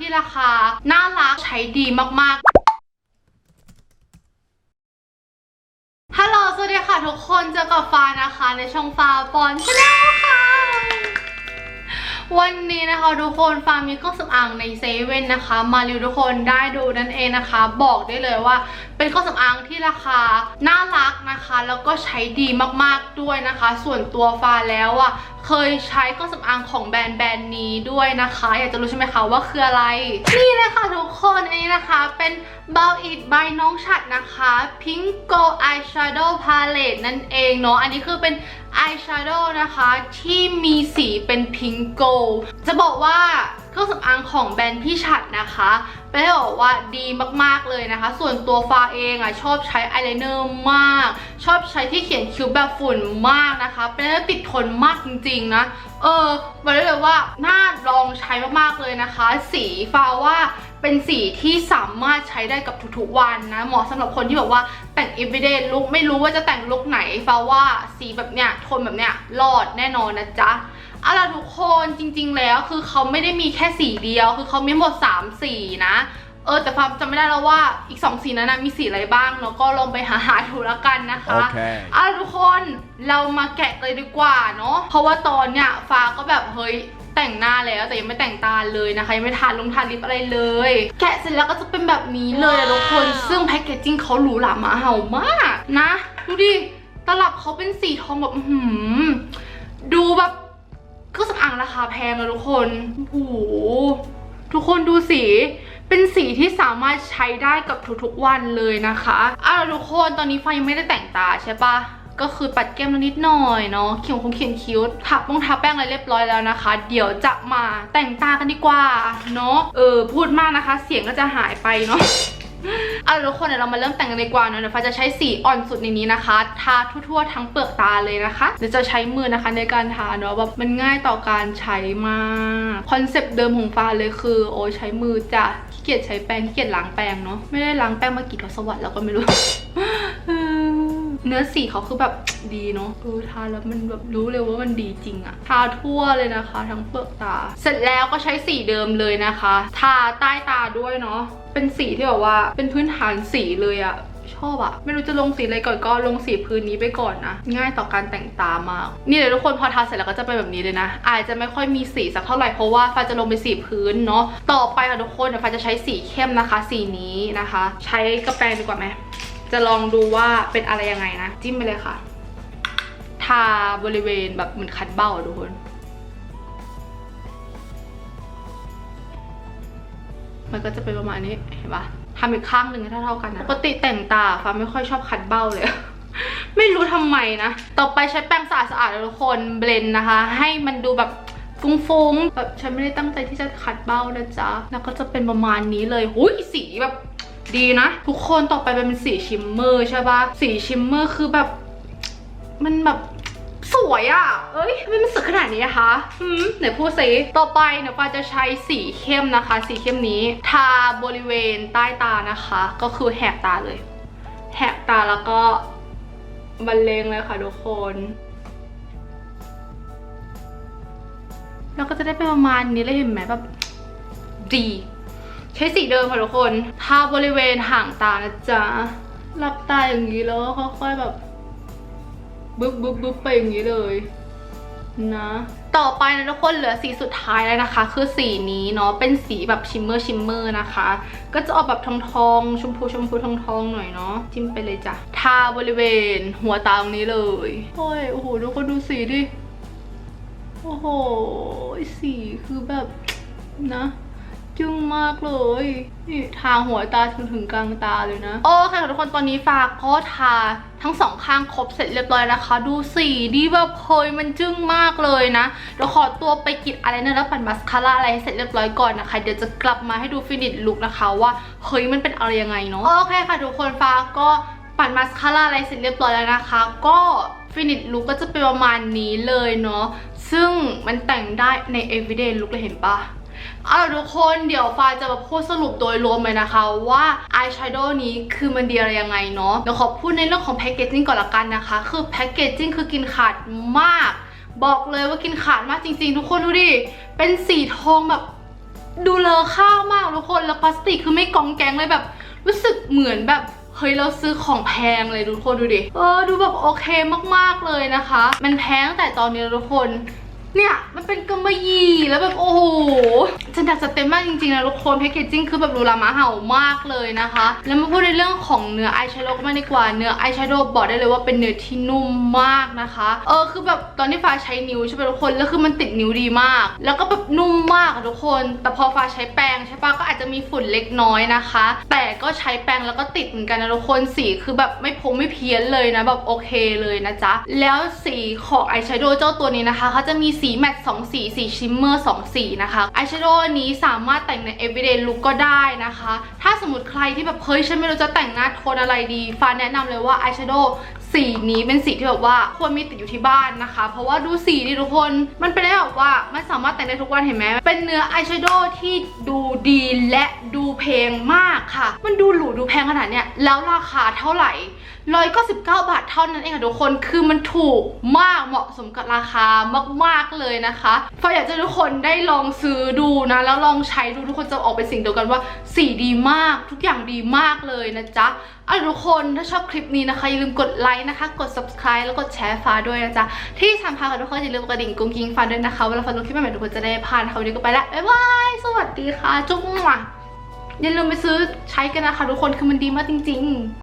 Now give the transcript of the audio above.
ที่ราคา น่ารักใช้ดีมากๆฮัลโหล สวัสดีค่ะทุกคน เจอกับฟ้านะคะในช่องฟ้าปอนชาแนลค่ะ วันนี้นะคะทุกคนฟามีเครื่องสำอางในเซเว่นนะคะ มารีวิวทุกคนได้ดูนั่นเองนะคะ บอกได้เลยว่า เป็นเครื่องสำอางที่ราคาน่ารักนะคะ แล้วก็ใช้ดีมากๆด้วยนะคะ ส่วนตัวฟ้าแล้วอะ่ะเคยใช้เครื่องสำอางของแบรนด์แบรนด์นี้ด้วยนะคะ อยากจะรู้ใช่ไหมคะว่าคืออะไร นี่เลยค่ะทุกคนอันนี้นะคะ เป็น b o w It by น้องฉัดนะคะ Pink Go Eyeshadow Palette นั่นเองเนาะอันนี้คือเป็น eyeshadow นะคะ ที่มีสีเป็น Pink Go จะบอกว่า เครื่องสำอางของแบรนด์พี่ฉัดนะคะเป็นได้บอกว่าดีมากๆเลยนะคะ ส่วนตัวฟ้าเองอะชอบใช้อายไลเนอร์มาก ชอบใช้ที่เขียนคิ้วแบบฝุ่นมากนะคะเป็นได้ติดทนมากจริงๆนะเออบอกได้เลยว่าน่าลองใช้มากๆเลยนะคะ สีฟ้าว่าเป็นสีที่สามารถใช้ได้กับทุกๆวันนะ เหมาะสำหรับคนที่แบบว่าแต่ง everyday look ไม่รู้ว่าจะแต่งลุคไหนฟ้าว่าสีแบบเนี้ยทนแบบเนี้ยรอดแน่นอนนะจ๊ะ เอาล่ะทุกคนจริง ๆ แล้วคือเขาไม่ได้มีแค่สีเดียว คือเขามีหมด 3 สีนะ เออแต่ฟ้าจำไม่ได้แล้วว่าอีก 2 สีนั้นนะมีสีอะไรบ้างเนาะก็ลองไปหาหาดูแล้วกันนะคะ Okay. เอาล่ะทุกคนเรามาแกะเลยดีกว่าเนาะเพราะว่าตอนเนี้ยฟ้าก็แบบเฮ้ยแต่งหน้าแล้วแต่ยังไม่แต่งตาเลยนะคะ ยังไม่ทานลงทานลิปอะไรเลย แกะเสร็จแล้วก็จะเป็นแบบนี้เลยอะทุกคนซึ่งแพคเกจจิ้งเขาหรูหราหมาเห่ามากนะ ดูดิตลับเขาเป็นสีทองแบบอื้อหืมดูแบบเครื่องสำอางราคาแพงเลยทุกคน โอ้โห ทุกคนดูสีเป็นสีที่สามารถใช้ได้กับทุกๆวันเลยนะคะอะทุกคนตอนนี้ฟ้ายังไม่ได้แต่งตาใช่ปะก็คือปัดแก้มนิดหน่อยเนาะเขียนคงเขียนคิ้วทับมงทับแป้งอะไรเรียบร้อยแล้วนะคะ เดี๋ยวจะมาแต่งตากันดีกว่าเนาะเออพูดมากนะคะ เสียงก็จะหายไปเนาะ เอาทุกคนเดี๋ยวเรามาเริ่มแต่งกันดีกว่าเนอะเดี๋ยวฟ้าจะใช้สีอ่อนสุดในนี้นะคะ ทาทั่วๆทั้งเปลือกตาเลยนะคะ เดี๋ยวจะใช้มือนะคะในการทาเนาะแบบมันง่ายต่อการใช้มากคอนเซปต์เดิมของฟ้าเลยคือ โอ้ยใช้มือจ้ะขี้เกียจใช้แปรงขี้เกียจล้างแปรงเนาะไม่ได้ล้างแป้งมากี่ทศวรรษแล้วก็ไม่รู้ เนื้อสีเขาคือแบบดีเนาะเออทาแล้วมันแบบรู้เลยว่ามันดีจริงอะทาทั่วเลยนะคะ ทั้งเปลือกตา เสร็จแล้วก็ใช้สีเดิมเลยนะคะ ทาใต้ตาด้วยเนาะเป็นสีที่แบบว่าเป็นพื้นฐานสีเลยอะชอบอะไม่รู้จะลงสีอะไรก่อนก็ลงสีพื้นนี้ไปก่อนนะ ง่ายต่อการแต่งตามาก นี่เลยทุกคนพอทาเสร็จแล้วก็จะเป็นแบบนี้เลยนะ อาจจะไม่ค่อยมีสีสักเท่าไหร่เพราะว่าฟ้าจะลงเป็นสีพื้นเนาะต่อไปค่ะทุกคนเดี๋ยวฟ้าจะใช้สีเข้มนะคะ สีนี้นะคะ ใช้กระแปรงดีกว่าไหม จะลองดูว่าเป็นอะไรยังไงนะ จิ้มไปเลยค่ะ ทาบริเวณแบบเหมือนคัดเบ้าทุกคน มันก็จะเป็นประมาณนี้เห็นปะทำอีกข้างหนึ่งเท่าๆกันนะ ปกติแต่งตาฟ้าไม่ค่อยชอบคัดเบ้าเลยไม่รู้ทำไมนะ ต่อไปใช้แป้งสะอาดๆนะทุกคนเบลนนะคะ ให้มันดูแบบฟุ้งๆแบบฉันไม่ได้ตั้งใจที่จะคัดเบ้านะจ๊ะ แล้วก็จะเป็นประมาณนี้เลยหุยสีแบบ ดีนะ ทุกคนต่อไปเป็นสีชิมเมอร์ใช่ปะสีชิมเมอร์คือแบบ มันแบบสวยอะ่ะ เอ้ยทำไมมันสวยขนาดนี้อะคะหืมไหนพูดสิต่อไปเดี๋ยวปาจะใช้สีเข้มนะคะ สีเข้มนี้ทาบริเวณใต้ตานะคะ ก็คือแหกตาเลย แหกตาแล้วก็บรรเลงเลยค่ะทุกคน แล้วก็จะได้เป็นประมาณนี้เลยเห็นไหมแบบดี ใช้สีเดิมค่ะทุกคนทาบริเวณห่างตานะจ๊ะหลับตาอย่างนี้แล้วก็ค่อยๆแบบบึ๊บบึ๊บบึ๊บไปอย่างนี้เลยนะต่อไปนะทุกคนเหลือสีสุดท้ายแล้วนะคะ คือสีนี้เนาะเป็นสีแบบชิมเมอร์ชิมเมอร์นะคะ ก็จะออกแบบทองทองๆชมพูชมพูทองทองๆหน่อยเนาะจิ้มไปเลยจ้ะทาบริเวณ หัวตาตรงนี้เลยโอ้ยโอ้โหทุกคนดูสีดิโอ้โหสีคือแบบนะ จึ้งมากเลย นี่ทาหัวตาถึงถึงกลางตาเลยนะ โอเคค่ะทุกคนตอนนี้ฝากก็ทาทั้งสองข้างครบเสร็จเรียบร้อยนะคะ ดูสีดีแบบเฮ้ยมันจึ้งมากเลยนะเดี๋ยวขอตัวไปกิดอะไรเนยแล้วปั่นมาสคาร่าอะไรให้เสร็จเรียบร้อยก่อนนะคะ เดี๋ยวจะกลับมาให้ดูฟินิชลุคนะคะว่าเฮ้ยมันเป็นอะไรยังไงเนาะโอเคค่ะทุกคนฟ้าก็ปั่นมาสคาร่าอะไรเสร็จเรียบร้อยแล้วนะคะ ก็ฟินิชลุคก็จะเป็นประมาณนี้เลยเนาะซึ่งมันแต่งได้ใน everyday look เลยเห็นปะ เอาล่ะทุกคนเดี๋ยวฟ้าจะมาพูดสรุปโดยรวมเลยนะคะว่าอายแชโดว์นี้คือมันดีอะไรยังไงเนาะเดี๋ยวขอพูดในเรื่องของแพคเกจจิ้งก่อนละกันนะคะ คือแพคเกจจิ้งคือกินขาดมาก บอกเลยว่ากินขาดมากจริง ๆ ทุกคนดูดิ เป็นสีทองแบบดูเลอค่ามากทุกคนแล้วพลาสติกคือไม่กองแกงเลยแบบ รู้สึกเหมือนแบบเฮ้ยเราซื้อของแพงเลยทุกคนดูดิ เออดูแบบโอเคมากๆเลยนะคะ มันแพงแต่ตอนนี้ทุกคน เนี่ยมันเป็นกำมะหยี่แล้วแบบโอ้โหฉันอยากจะเต็มมากจริงๆนะทุกคนแพคเกจจิ้งคือแบบรูรามาเห่ามากเลยนะคะ แล้วมาพูดในเรื่องของเนื้ออายแชโดว์ก็ไม่ดีกว่าเนื้ออายแชโดว์บอกได้เลยว่าเป็นเนื้อที่นุ่มมากนะคะ เออคือแบบตอนที่ฟ้าใช้นิ้วใช่ไหมทุกคนแล้วคือมันติดนิ้วดีมาก แล้วก็แบบนุ่มมากทุกคน แต่พอฟ้าใช้แปรงใช่ปะก็อาจจะมีฝุ่นเล็กน้อยนะคะ แต่ก็ใช้แปรงแล้วก็ติดเหมือนกันนะทุกคนสีคือแบบไม่พงไม่เพี้ยนเลยนะแบบโอเคเลยนะจ๊ะแล้วสีของอายแชโดว์เจ้าตัวนี้นะคะเขาจะมีสีแมตต์สองสีสีชิมเมอร์สองสีนะคะอายแชโดว์นี้สามารถแต่งใน everyday look ก็ได้นะคะ ถ้าสมมติใครที่แบบเฮ้ยฉันไม่รู้จะแต่งหน้าโทนอะไรดีฟ้าแนะนำเลยว่าอายแชโดว์สีนี้เป็นสีที่แบบว่าควรมีติดอยู่ที่บ้านนะคะ เพราะว่าดูสีดิทุกคนมันเป็นได้แบบว่ามันสามารถแต่งได้ทุกวันเห็นไหมเป็นเนื้ออายแชโดว์ที่ดูดีและดูแพงมากค่ะ มันดูหรูดูแพงขนาดเนี้ยแล้วราคาเท่าไหร่ ร้อยก็สิบเก้าบาทเท่านั้นเองค่ะทุกคน คือมันถูกมากเหมาะสมกับราคามาก ๆ เลยนะคะฟอยอยากจะทุกคนได้ลองซื้อดูนะ แล้วลองใช้ดูทุกคนจะออกเป็นสิ่งเดียวกันว่าสีดีมาก ทุกอย่างดีมากเลยนะจ๊ะเอาทุกคนถ้าชอบคลิปนี้นะคะ อย่าลืมกดไลค์นะคะ กด subscribe แล้วกดแชร์ฟ้าด้วยนะจ๊ะ ที่สำคัญค่ะทุกคนอย่าลืมกระดิ่งกุ้งกิ้งฟ้าด้วยนะคะเวลาฟ้าลงคลิปใหม่ๆทุกคนจะได้พลานะคะวันนี้ก็ไปละบ๊ายบายสวัสดีค่ะ จุ๊บมั่วอย่าลืมไปซื้อใช้กันนะคะ ทุกคนคือมันดีมากจริง ๆ